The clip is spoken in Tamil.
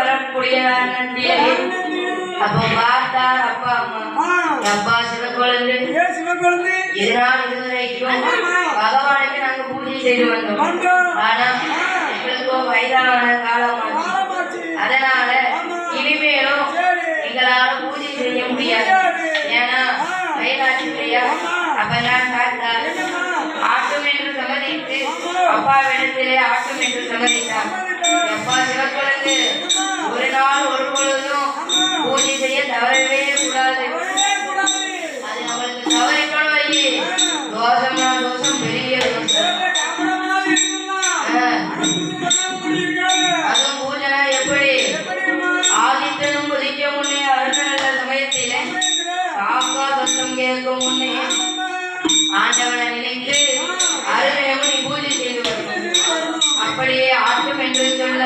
வரக்கூடிய நந்தியை அப்போ பார்த்தார் அப்பா அம்மா அப்பா சிவக்குழந்தை. ஏ சிவகுழந்தை இதனால் இதுவரைக்கும் பகவானுக்கு நாங்க பூஜை செய்து வந்தோம். ஆனா எங்களுக்கோ வயதான காலமாச்சு. அதனால இனிமேலும் எங்களால பூஜை செய்ய முடியாது. ஏன்னா வயதாச்சு இல்லையா அப்ப நான் பார்த்தார் ஆட்டும் என்று சம்மதித்து அப்பாவிடத்திலே ஆட்டும் என்று சம்மதித்தார் சிவக்குழந்தை ஒரு நாள் ஒரு பொழுதும் பூஜை செய்ய தவறவே கூடாது. அது நம்மளுக்கு தவறிக்கணும் வை தோஷம்னா தோஷம் பெரிய தோஷம் அதுவும் எப்படி? ஆதித்தனும் குதிக்க முன்னே அருண சமயத்தில் காக்கா தோஷம் கேட்கும் முன்னே ஆண்டவனை நினைத்து பூஜை செய்து வரும் அப்படியே ஆட்டும் என்று சொல்ல